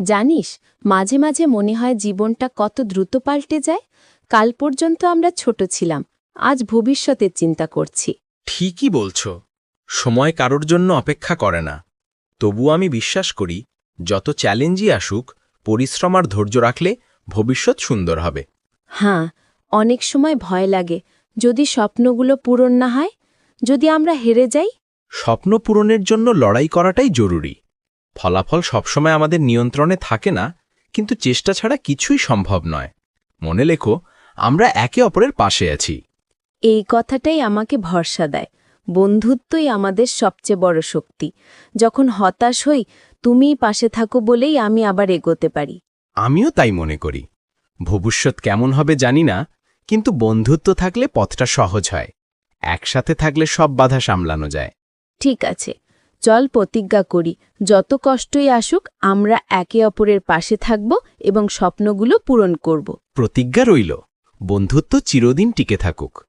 জানিস মাঝে মাঝে মনে হয় জীবনটা কত দ্রুত পাল্টে যায়? কাল পর্যন্ত আমরা ছোট ছিলাম আজ ভবিষ্যতের চিন্তা করছি। ঠিকই বলছ সময় কারোর জন্য অপেক্ষা করে না। তবু আমি বিশ্বাস করি যত চ্যালেঞ্জই আসুক পরিশ্রম আর ধৈর্য রাখলে ভবিষ্যৎ সুন্দর হবে। হ্যাঁ অনেক সময় ভয় লাগে যদি স্বপ্নগুলো পূরণ না হয় যদি আমরা হেরে যাই। স্বপ্ন পূরণের জন্য লড়াই করাটাই জরুরি। ফলাফল সবসময় আমাদের নিয়ন্ত্রণে থাকে না কিন্তু চেষ্টা ছাড়া কিছুই সম্ভব নয়। মনে লেখো আমরা একে অপরের পাশে আছি। এই কথাটাই আমাকে ভরসা দেয়। বন্ধুত্বই আমাদের সবচেয়ে বড় শক্তি। যখন হতাশ হই তুমিই পাশে থাকো বলেই আমি আবার এগোতে পারি। আমিও তাই মনে করি। ভবিষ্যৎ কেমন হবে জানি না কিন্তু বন্ধুত্ব থাকলে পথটা সহজ হয়। একসাথে থাকলে সব বাধা সামলানো যায়। ঠিক আছে। চল প্রতিজ্ঞা করি, যত কষ্টই আসুক, আমরা একে অপরের পাশে থাকব এবং স্বপ্নগুলো পূরণ করব। প্রতিজ্ঞা রইল, বন্ধুত্ব চিরদিন টিকে থাকুক।